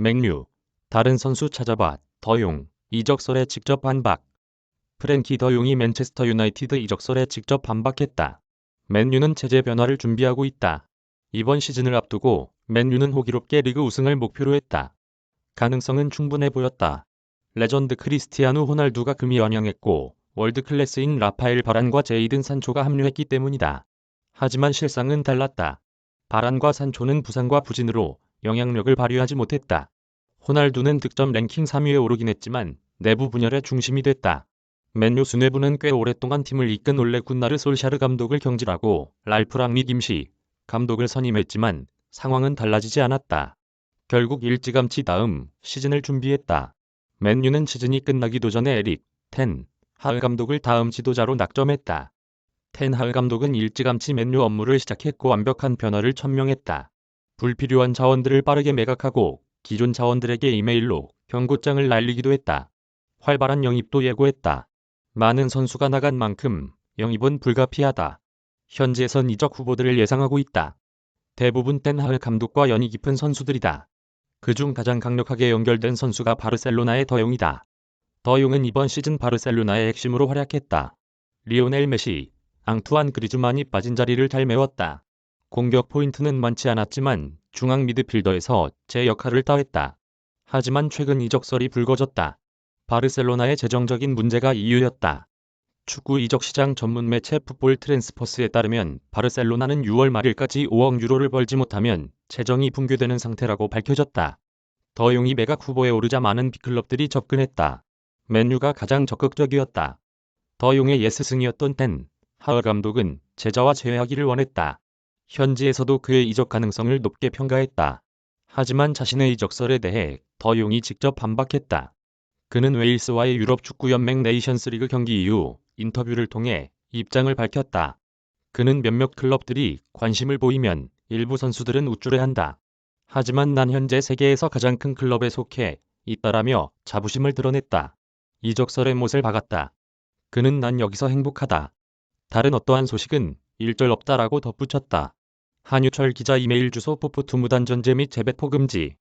맥류, 다른 선수 찾아봐, 더용, 이적설에 직접 반박. 프랭키 더용이 맨체스터 유나이티드 이적설에 직접 반박했다. 맨유는 체제 변화를 준비하고 있다. 이번 시즌을 앞두고 맨유는 호기롭게 리그 우승을 목표로 했다. 가능성은 충분해 보였다. 레전드 크리스티아누 호날두가 금이 완영했고 월드 클래스인 라파엘 바란과 제이든 산초가 합류했기 때문이다. 하지만 실상은 달랐다. 바란과 산초는 부상과 부진으로 영향력을 발휘하지 못했다. 호날두는 득점 랭킹 3위에 오르긴 했지만 내부 분열의 중심이 됐다. 맨유 수뇌부는 꽤 오랫동안 팀을 이끈 올레 군나르 솔샤르 감독을 경질하고 랄프 랑리 김시 감독을 선임했지만 상황은 달라지지 않았다. 결국 일찌감치 다음 시즌을 준비했다. 맨유는 시즌이 끝나기도 전에 에릭, 텐, 하을 감독을 다음 지도자로 낙점했다. 텐 하을 감독은 일찌감치 맨유 업무를 시작했고 완벽한 변화를 천명했다. 불필요한 자원들을 빠르게 매각하고 기존 자원들에게 이메일로 경고장을 날리기도 했다. 활발한 영입도 예고했다. 많은 선수가 나간 만큼 영입은 불가피하다. 현지에선 이적 후보들을 예상하고 있다. 대부분 땐하을 감독과 연이 깊은 선수들이다. 그중 가장 강력하게 연결된 선수가 바르셀로나의 더용이다. 더용은 이번 시즌 바르셀로나의 핵심으로 활약했다. 리오넬 메시, 앙투안 그리즈만이 빠진 자리를 잘 메웠다. 공격 포인트는 많지 않았지만 중앙 미드필더에서 제 역할을 다했다. 하지만 최근 이적설이 불거졌다. 바르셀로나의 재정적인 문제가 이유였다. 축구 이적 시장 전문 매체 풋볼 트랜스퍼스에 따르면 바르셀로나는 6월 말일까지 5억 유로를 벌지 못하면 재정이 붕괴되는 상태라고 밝혀졌다. 더 용이 매각 후보에 오르자 많은 빅클럽들이 접근했다. 맨유가 가장 적극적이었다. 더 용의 예스승이었던 땐 하얼 감독은 제자와 재회하기를 원했다. 현지에서도 그의 이적 가능성을 높게 평가했다. 하지만 자신의 이적설에 대해 더 용이 직접 반박했다. 그는 웨일스와의 유럽 축구연맹 네이션스리그 경기 이후 인터뷰를 통해 입장을 밝혔다. 그는 몇몇 클럽들이 관심을 보이면 일부 선수들은 우쭐해한다. 하지만 난 현재 세계에서 가장 큰 클럽에 속해 있다라며 자부심을 드러냈다. 이적설의 못을 박았다. 그는 난 여기서 행복하다. 다른 어떠한 소식은 일절 없다라고 덧붙였다. 한유철 기자 이메일 주소 포포투 무단 전제 및 재배포 금지